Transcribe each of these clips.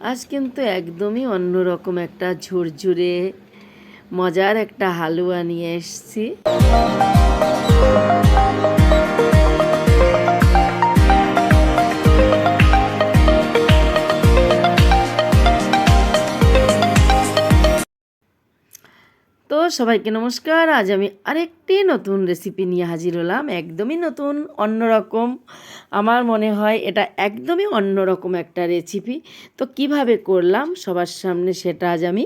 আজ কিন্তু একদমই অন্যরকম একটা ঝুরঝুরে মজার একটা হালুয়া নিয়ে এসেছি। সবাইকে নমস্কার। আজ আমি আরেকটি নতুন রেসিপি নিয়ে হাজির হলাম, একদমই নতুন, অন্যরকম। আমার মনে হয় এটা একদমই অন্যরকম একটা রেসিপি তো কীভাবে করলাম সবার সামনে সেটা আজ আমি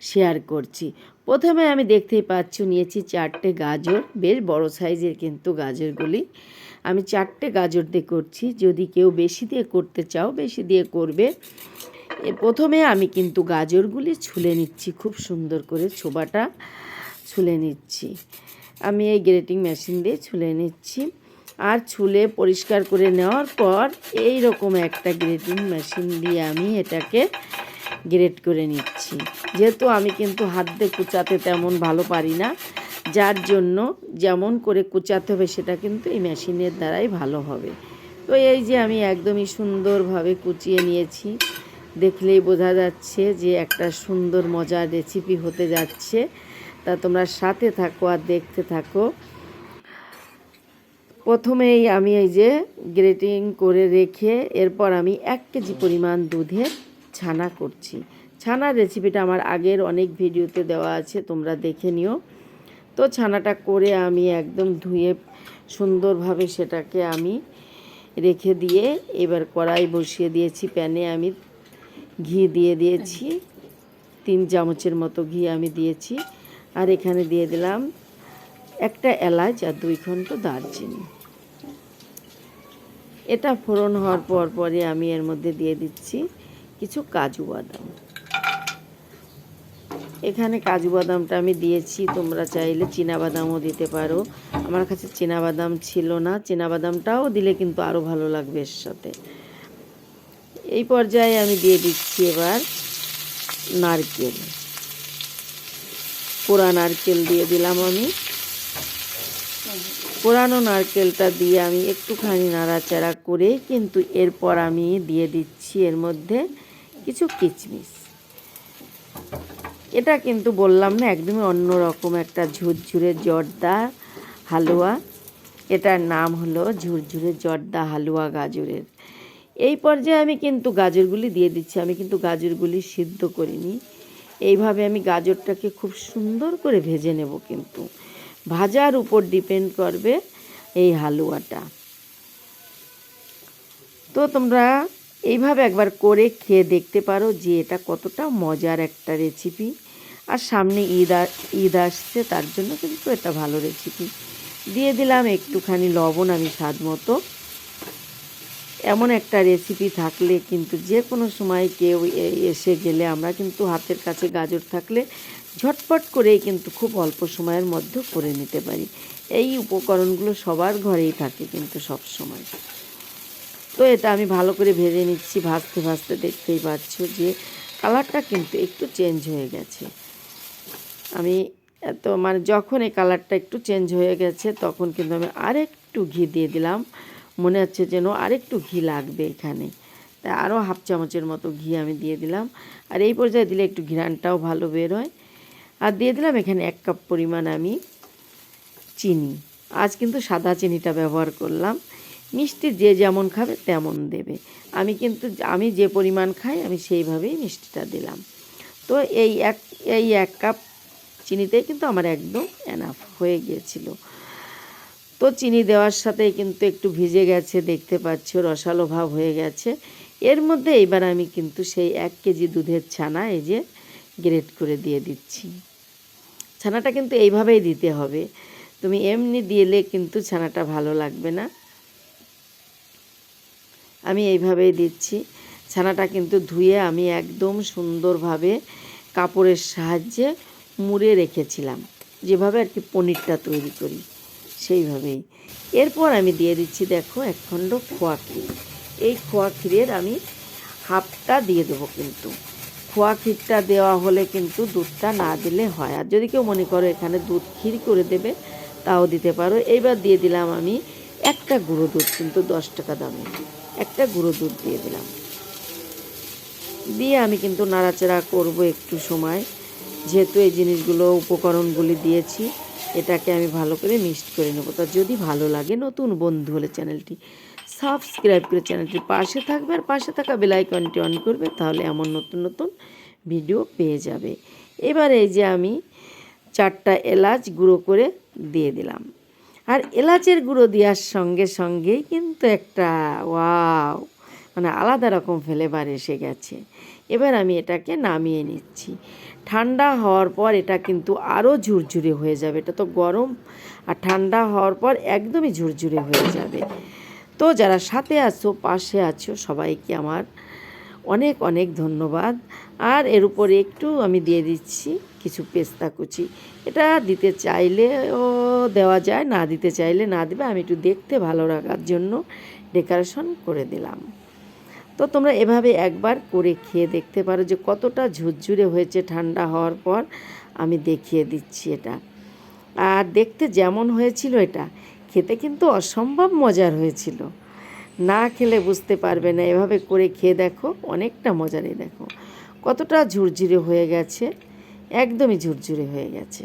শেয়ার করছি। প্রথমে আমি দেখতেই পাচ্ছ, নিয়েছি চারটে গাজর, বেশ বড় সাইজের কিন্তু গাজরগুলি। আমি চারটে গাজর দিয়ে করছি। যদি কেউ বেশি দিয়ে করতে চাও, বেশি দিয়ে করবে। প্রথমে আমি কিন্তু গাজরগুলি ছুলে নিচ্ছি, খুব সুন্দর করে ছোবাটা ছুলে নিচ্ছি। আমি এই গ্রেটিং মেশিন দিয়ে ছুলে নিচ্ছি। আর ছুলে পরিষ্কার করে নেওয়ার পর এই রকম একটা গ্রেটিং মেশিন দিয়ে আমি এটাকে গ্রেট করে নিচ্ছি। যেহেতু আমি কিন্তু হাত দিয়ে কুচাতে তেমন ভালো পারি না, যার জন্য যেমন করে কুচাতে হবে সেটা কিন্তু এই মেশিনের দ্বারাই ভালো হবে। তো এই যে আমি একদমই সুন্দরভাবে কুচিয়ে নিয়েছি। দেখলেই বোঝা যাচ্ছে যে একটা সুন্দর মজার রেসিপি হতে যাচ্ছে। তা তোমরা সাথে থাকো আর দেখতে থাকো। প্রথমেই আমি এই যে গ্রেটিং করে রেখে এরপর আমি এক কেজি পরিমাণ দুধে ছানা করছি। ছানার রেসিপিটা আমার আগের অনেক ভিডিওতে দেওয়া আছে, তোমরা দেখে নিও। তো ছানাটা করে আমি একদম ধুয়ে সুন্দরভাবে সেটাকে আমি রেখে দিয়ে এবার কড়াই বসিয়ে দিয়েছি প্যানে আমি ঘি দিয়ে দিয়েছি। তিন চামচের মতো ঘি আমি দিয়েছি। আর এখানে দিয়ে দিলাম একটা এলাচ আর দুই খণ্ড দারচিনি। এটা ফোড়ন হওয়ার পর পরে আমি এর মধ্যে দিয়ে দিচ্ছি কিছু কাজু বাদাম। এখানে কাজু বাদামটা আমি দিয়েছি, তোমরা চাইলে বাদামও দিতে পারো। আমার কাছে বাদাম ছিল না বাদামটাও দিলে কিন্তু আরও ভালো লাগবে এর সাথে। এই পর্যায়ে আমি দিয়ে দিচ্ছি এবার নারকেল। পোড়া নারকেল দিয়ে দিলাম আমি। পোড়ানো নারকেলটা দিয়ে আমি একটুখানি নাড়াচাড়া করে কিন্তু এরপর আমি দিয়ে দিচ্ছি এর মধ্যে কিছু কিচমিচ। এটা কিন্তু বললাম না, একদমই অন্যরকম একটা ঝুরঝুরে জর্দা হালুয়া। এটার নাম হলো ঝুরঝুরে জর্দা হালুয়া গাজরের। এই পর্যায়ে আমি কিন্তু গাজরগুলি দিয়ে দিচ্ছি। আমি কিন্তু গাজরগুলি সিদ্ধ করিনি। এইভাবে আমি গাজরটাকে খুব সুন্দর করে ভেজে নেব কিন্তু। ভাজার উপর ডিপেন্ড করবে এই হালুয়াটা। তো তোমরা এইভাবে একবার করে খেয়ে দেখতে পারো যে এটা কতটা মজার একটা রেসিপি আর সামনে ঈদ ঈদ আসছে, তার জন্য কিন্তু এটা ভালো রেসিপি দিয়ে দিলাম একটুখানি লবণ আমি স্বাদ মতো। এমন একটা রেসিপি থাকলে কিন্তু যে কোনো সময় কেউ এসে গেলে আমরা কিন্তু হাতের কাছে গাজর থাকলে ঝটপট করেই কিন্তু খুব অল্প সময়ের মধ্যে করে নিতে পারি। এই উপকরণগুলো সবার ঘরেই থাকে কিন্তু সব সময় তো এটা আমি ভালো করে ভেজে নিচ্ছি, ভাজতে ভাজতে দেখতেই পাচ্ছ যে কালারটা কিন্তু একটু চেঞ্জ হয়ে গেছে। আমি এত মানে যখন এই কালারটা একটু চেঞ্জ হয়ে গেছে তখন কিন্তু আমি আরেকটু ঘি দিয়ে দিলাম। মনে হচ্ছে যেন আরেকটু ঘি লাগবে এখানে। তাই আরও হাফ চামচের মতো ঘি আমি দিয়ে দিলাম। আর এই পর্যায়ে দিলে একটু ঘিরানটাও ভালো বের হয় আর দিয়ে দিলাম এখানে এক কাপ পরিমাণ আমি চিনি। আজ কিন্তু সাদা চিনিটা ব্যবহার করলাম। মিষ্টি যে যেমন খাবে তেমন দেবে। আমি কিন্তু আমি যে পরিমাণ খাই আমি সেইভাবেই মিষ্টিটা দিলাম। তো এই এক এই এক কাপ চিনিতেই কিন্তু আমার একদম এনাফ হয়ে গিয়েছিল। তো চিনি দেওয়ার সাথে কিন্তু একটু ভিজে গেছে, দেখতে পাচ্ছ, রসালো ভাব হয়ে গেছে। এর মধ্যে এবার আমি কিন্তু সেই এক কেজি দুধের ছানা এই যে গ্রেট করে দিয়ে দিচ্ছি। ছানাটা কিন্তু এইভাবেই দিতে হবে। তুমি এমনি দিলে কিন্তু ছানাটা ভালো লাগবে না। আমি এইভাবেই দিচ্ছি। ছানাটা কিন্তু ধুয়ে আমি একদম সুন্দরভাবে কাপড়ের সাহায্যে মুড়ে রেখেছিলাম। যেভাবে আর কি পনিরটা তৈরি করি। সেইভাবেই। এরপর আমি দিয়ে দিচ্ছি, দেখো এক খণ্ড খোয়া ক্ষীর। এই খোয়া ক্ষীরের আমি হাফটা দিয়ে দেবো কিন্তু। খোয়া ক্ষীরটা দেওয়া হলে কিন্তু দুধটা না দিলে হয়। আর যদি কেউ মনে করো এখানে দুধ ক্ষীর করে দেবে, তাও দিতে পারো। এইবার দিয়ে দিলাম আমি একটা গুঁড়ো দুধ, কিন্তু দশ টাকা দামে। একটা গুঁড়ো দুধ দিয়ে দিলাম। দিয়ে আমি কিন্তু নাড়াচাড়া করব একটু সময়। যেহেতু এই জিনিসগুলো উপকরণগুলি দিয়েছি, এটাকে আমি ভালো করে মিক্সড করে নেব। তা যদি ভালো লাগে নতুন বন্ধু হলে চ্যানেলটি সাবস্ক্রাইব করে চ্যানেলটির পাশে থাকবে, আর পাশে থাকা বেলাইকনটি অন করবে, তাহলে এমন নতুন নতুন ভিডিও পেয়ে যাবে। এবার এই যে আমি চারটা এলাচ গুঁড়ো করে দিয়ে দিলাম। আর এলাচের গুঁড়ো দেওয়ার সঙ্গে সঙ্গেই কিন্তু একটা, ওয়াও! মানে আলাদা রকম ফ্লেভার এসে গেছে। এবার আমি এটাকে নামিয়ে নিচ্ছি। ঠান্ডা হওয়ার পর এটা কিন্তু আরও ঝুরঝুরে হয়ে যাবে। এটা তো গরম আর ঠান্ডা হওয়ার পর একদমই ঝুরঝুরে হয়ে যাবে। তো যারা সাথে আছো, পাশে আছো, সবাইকে আমার অনেক অনেক ধন্যবাদ। আর এর উপরে একটু আমি দিয়ে দিচ্ছি কিছু পেস্তা কুচি। এটা দিতে চাইলেও দেওয়া যায়, না দিতে চাইলে না দেবে। আমি একটু দেখতে ভালো রাখার জন্য ডেকোরেশন করে দিলাম। তো তোমরা এভাবে একবার করে খেয়ে দেখতে পারো যে কতটা ঝুরঝুরে হয়েছে ঠান্ডা হওয়ার পর আমি দেখিয়ে দিচ্ছি এটা। আর দেখতে যেমন হয়েছিল এটা, খেতে কিন্তু অসম্ভব মজার হয়েছিল। না খেলে বুঝতে পারবে না, এভাবে করে খেয়ে দেখো, অনেকটা মজারই দেখো। কতটা ঝুরঝুরে হয়ে গেছে, একদমই ঝুরঝুরে হয়ে গেছে।